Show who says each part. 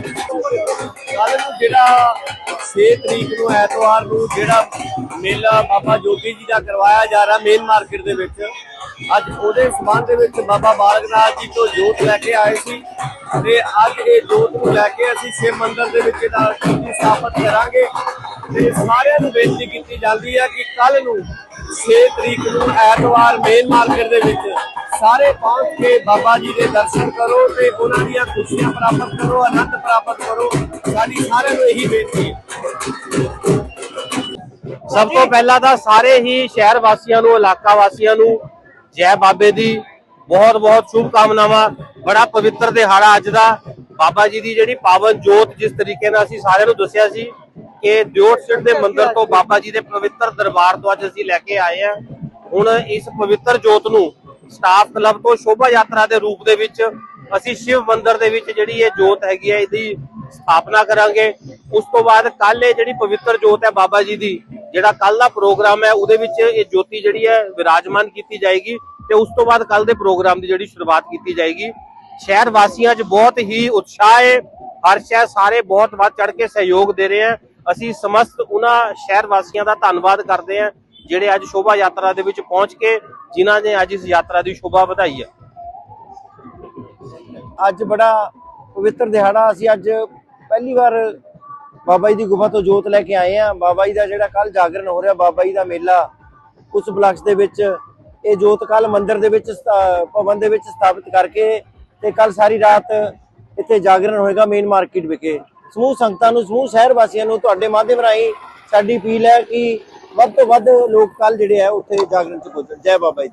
Speaker 1: ਕੱਲ ਨੂੰ ਜਿਹੜਾ 6 ਤਰੀਕ ਨੂੰ ਐਤਵਾਰ ਨੂੰ ਜਿਹੜਾ ਮੇਲਾ ਬਾਬਾ ਜੋਗੀ ਜੀ ਦਾ ਕਰਵਾਇਆ ਜਾ ਰਿਹਾ ਮੇਨ ਮਾਰਕੀਟ ਦੇ ਵਿੱਚ, ਅੱਜ ਉਹਦੇ ਸਬੰਧ ਦੇ ਵਿੱਚ ਬਾਬਾ ਬਾਲਕ ਨਾਥ ਜੀ ਤੋਂ ਜੋਤ ਲੈ ਕੇ ਆਏ ਸੀ ਤੇ ਅੱਜ ਇਹ ਜੋਤ ਨੂੰ ਲੈ ਕੇ ਅਸੀਂ ਸ਼ਿਵ ਮੰਦਿਰ ਦੇ ਵਿੱਚ ਇਹਦਾ ਸਥਾਪਿਤ ਕਰਾਂਗੇ ਤੇ ਸਾਰਿਆਂ ਨੂੰ ਬੇਨਤੀ ਕੀਤੀ ਜਾਂਦੀ ਹੈ ਕਿ ਕੱਲ ਨੂੰ 6 ਤਰੀਕ ਨੂੰ ਐਤਵਾਰ ਮੇਨ ਮਾਰਕੀਟ ਦੇ ਵਿੱਚ ਸਾਰੇ ਪਹੁੰਚ ਕੇ ਬਾਬਾ ਜੀ ਦੇ ਦਰਸ਼ਨ ਕਰੋ ਤੇ ਉਹਨਾਂ ਦੀਆਂ ਖੁਸ਼ੀਆਂ ਪ੍ਰਾਪਤ ਕਰੋ, ਆਨੰਦ ਪ੍ਰਾਪਤ ਕਰੋ। ਸਾਡੀ ਸਾਰਿਆਂ ਨੂੰ ਇਹੀ ਬੇਨਤੀ ਹੈ।
Speaker 2: ਸਭ ਤੋਂ ਪਹਿਲਾਂ ਤਾਂ ਸਾਰੇ ਹੀ ਸ਼ਹਿਰ ਵਾਸੀਆਂ ਨੂੰ, ਇਲਾਕਾ ਵਾਸੀਆਂ ਨੂੰ ਜੈ ਬਾਬੇ ਦੀ ਬਹੁਤ ਬਹੁਤ ਸ਼ੁਭ ਕਾਮਨਾਵਾਂ ਬੜਾ ਪਵਿੱਤਰ ਦਿਹਾੜਾ ਅੱਜ ਦਾ। ਬਾਬਾ ਜੀ ਦੀ ਜਿਹੜੀ ਪਾਵਨ ਜੋਤ ਜਿਸ ਤਰੀਕੇ ਨਾਲ ਅਸੀਂ ਸਾਰਿਆਂ ਨੂੰ ਦੱਸਿਆ ਸੀ ਕਿ ਦਿਓਟ ਸਿੱਧ ਦੇ ਮੰਦਿਰ ਤੋਂ ਬਾਬਾ ਜੀ ਦੇ ਪਵਿੱਤਰ ਦਰਬਾਰ ਤੋਂ ਅੱਜ ਅਸੀਂ ਲੈ ਕੇ ਆਏ ਹਾਂ। ਹੁਣ ਇਸ ਪਵਿੱਤਰ ਜੋਤ ਨੂੰ ਸਟਾਫ ਕਲੱਬ ਤੋਂ ਸ਼ੋਭਾ ਯਾਤਰਾ ਦੇ ਰੂਪ ਦੇ ਵਿੱਚ ਅਸੀਂ ਸ਼ਿਵ ਮੰਦਿਰ ਦੇ ਵਿੱਚ ਜਿਹੜੀ ਇਹ ਜੋਤ ਹੈਗੀ ਹੈ, ਇਹਦੀ ਸਥਾਪਨਾ ਕਰਾਂਗੇ। ਉਸ ਤੋਂ ਬਾਅਦ ਕੱਲ ਇਹ ਜਿਹੜੀ ਪਵਿੱਤਰ ਜੋਤ ਹੈ ਬਾਬਾ ਜੀ ਦੀ, ਜਿਹੜਾ ਕੱਲ ਦਾ ਪ੍ਰੋਗਰਾਮ ਹੈ, ਉਹਦੇ ਵਿੱਚ ਇਹ ਜੋਤੀ ਜਿਹੜੀ ਹੈ ਵਿਰਾਜਮਾਨ ਕੀਤੀ ਜਾਏਗੀ ਤੇ ਉਸ ਤੋਂ ਬਾਅਦ ਕੱਲ ਦੇ ਪ੍ਰੋਗਰਾਮ ਦੀ ਜਿਹੜੀ ਸ਼ੁਰੂਆਤ ਕੀਤੀ ਜਾਏਗੀ। ਸ਼ਹਿਰ ਵਾਸੀਆਂ 'ਚ ਬਹੁਤ ਹੀ ਉਤਸ਼ਾਹ ਹੈ। ਹਰ ਸ਼ਹਿਰ ਸਾਰੇ ਬਹੁਤ ਵੱਧ ਚੜ ਕੇ ਸਹਿਯੋਗ ਦੇ ਰਹੇ ਹੈ। ਅਸੀਂ ਸਮਸਤ ਉਹਨਾਂ ਸ਼ਹਿਰ ਵਾਸੀਆਂ ਦਾ ਧੰਨਵਾਦ ਕਰਦੇ ਹਾਂ, ਜਿਹੜੇ ਅੱਜ ਸ਼ੋਭਾ ਯਾਤਰਾ ਦੇ ਵਿੱਚ ਪਹੁੰਚ ਕੇ ਜਿਨ੍ਹਾਂ ਨੇ ਅੱਜ ਇਸ ਯਾਤਰਾ ਦੀ ਸ਼ੋਭਾ ਵਧਾਈ ਹੈ।
Speaker 1: ਅੱਜ ਬੜਾ ਪਵਿੱਤਰ ਦਿਹਾੜਾ ਅਸੀਂ ਅੱਜ ਪਹਿਲੀ ਵਾਰ ਬਾਬਾ ਜੀ ਦੀ ਗੁਫਾ ਤੋਂ ਜੋਤ ਲੈ ਕੇ ਆਏ ਆ ਬਾਬਾ ਜੀ ਦਾ ਜਿਹੜਾ ਕੱਲ ਜਾਗਰਣ ਹੋ ਰਿਹਾ, ਬਾਬਾ ਜੀ ਦਾ ਮੇਲਾ, ਉਸ ਬਲਕਸ਼ ਦੇ ਵਿੱਚ ਇਹ ਜੋਤ ਕੱਲ ਮੰਦਿਰ ਦੇ ਵਿੱਚ ਭਵਨ ਦੇ ਵਿੱਚ ਸਥਾਪਿਤ ਕਰਕੇ ਤੇ ਕੱਲ ਸਾਰੀ ਰਾਤ ਇੱਥੇ ਜਾਗਰਣ ਹੋਏਗਾ ਮੇਨ ਮਾਰਕੀਟ ਵਿਖੇ। ਸਮੂਹ ਸੰਗਤਾਂ ਨੂੰ, ਸਮੂਹ ਸ਼ਹਿਰ ਵਾਸੀਆਂ ਨੂੰ ਤੁਹਾਡੇ ਮਾਧਿਅਮ ਰਾਹੀਂ ਸਾਡੀ ਅਪੀਲ ਹੈ ਕਿ ਵੱਧ ਤੋਂ ਵੱਧ ਲੋਕ ਕੱਲ ਜਿਹੜੇ ਆ, ਉੱਥੇ ਜਾਗਰਣ ਚ ਪਹੁੰਚਣ ਜੈ ਬਾਬਾ ਜੀ